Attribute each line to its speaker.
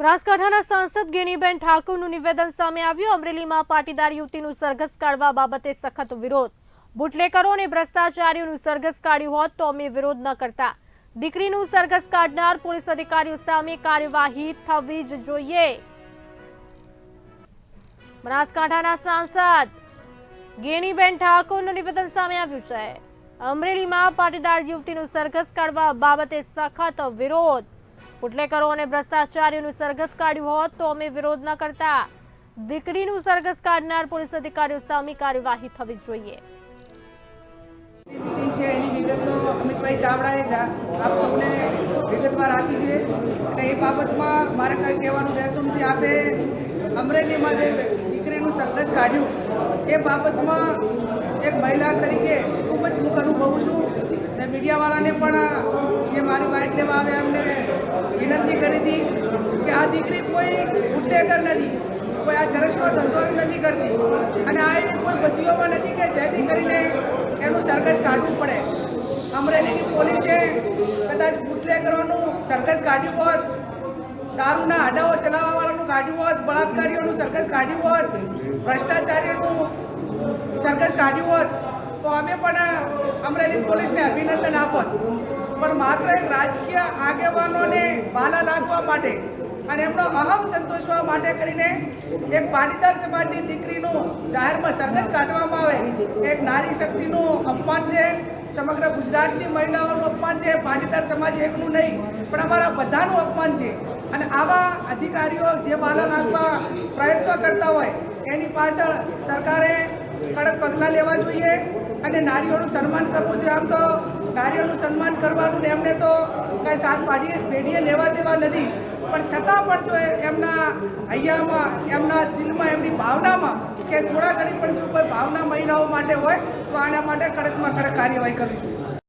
Speaker 1: બનાસકાંઠાના સાંસદ ગેનીબેન ઠાકુરનું નિવેદન સામે આવ્યું. અમરેલીમાં પાટીદાર યુવતીનું સરઘસ કાઢવા બાબતે સખત વિરોધ. બુટલેકરો અને ભ્રષ્ટાચારીઓનું સરઘસ કાઢ્યું હોત તો અમે વિરોધ ન કરતા. દીકરીનું સરઘસ કાઢનાર પોલીસ અધિકારીઓ સામે કાર્યવાહી થવી જ જોઈએ. બનાસકાંઠાના સાંસદ ગેનીબેન ઠાકોરનું નિવેદન સામે આવ્યું છે. અમરેલીમાં પાટીદાર યુવતીનું સરઘસ કાઢવા બાબતે સખત વિરોધ. બુટલેકરો અને ભ્રષ્ટાચારીઓનું સરઘસ કાઢ્યું હોત તો અમે વિરોધ ન કરતા. દીકરીનું સરઘસ કાઢનાર પોલીસ અધિકારીઓ સામે કાર્યવાહી થવી જોઈએ.
Speaker 2: છે, એની વિગત અમિતભાઈ ચાવડાએ આપ સૌને વિગતવાર આપી છે. એટલે એ બાબતમાં મારે કંઈ કહેવાનું રહેતું નથી. આપે અમરેલીમાં જે દીકરીનું સરઘસ કાઢ્યું. એ બાબતમાં એક મહિલા તરીકે ખૂબ જ દુઃખ અનુભવું છું. ને મીડિયાવાળાને પણ, જે મારી બાઇટ લેવા આવે એમને વિનંતી કરી હતી કે આ દીકરી કોઈ ઉઠેકર નથી, કોઈ આ ચરસનો ધંધો નથી કરતી. અને આ એવી કોઈ બધીઓમાં નથી કે જેથી કરીને એનું સરઘસ કાઢવું પડે. અમરેલીની પોલીસે કદાચ બુટલેકરોનું સરઘસ કાઢ્યું હોત, દારૂના આડાઓ ચલાવવાવાળાનું કાઢ્યું હોત, બળાત્કારીઓનું સરઘસ કાઢ્યું હોત, ભ્રષ્ટાચારીઓનું સરઘસ કાઢ્યું હોત, તો અમે પણ અમરેલી પોલીસને અભિનંદન આપોત. પણ માત્ર એક રાજકીય આગેવાનોને બાલા લાગવા માટે અને એમનો અહમ સંતોષવા માટે કરીને એક પાટીદાર સમાજની દીકરીનું જાહેરમાં સરઘસ કાઢવામાં આવે, એક નારી શક્તિનું અપમાન છે, સમગ્ર ગુજરાતની મહિલાઓનું અપમાન છે, પાટીદાર સમાજ એકનું નહીં, પણ અમારા બધાનું અપમાન છે. અને આવા અધિકારીઓ જે બાલા લાગવા પ્રયત્નો કરતા હોય, એની પાછળ સરકારે કડક પગલાં લેવા જોઈએ અને નારીઓનું સન્માન કરવું જોઈએ. આમ તો નારીઓનું સન્માન કરવાનું ને એમને તો કંઈ સાથ પાડીએ પેઢીએ લેવા દેવા નથી. પણ છતાં પણ જો એમના અહીંયામાં એમના દિલમાં, એમની ભાવનામાં કે થોડા ઘણી પણ જો કોઈ ભાવના મહિલાઓ માટે હોય, તો આના માટે કડકમાં કડક કાર્યવાહી કરવી જોઈએ.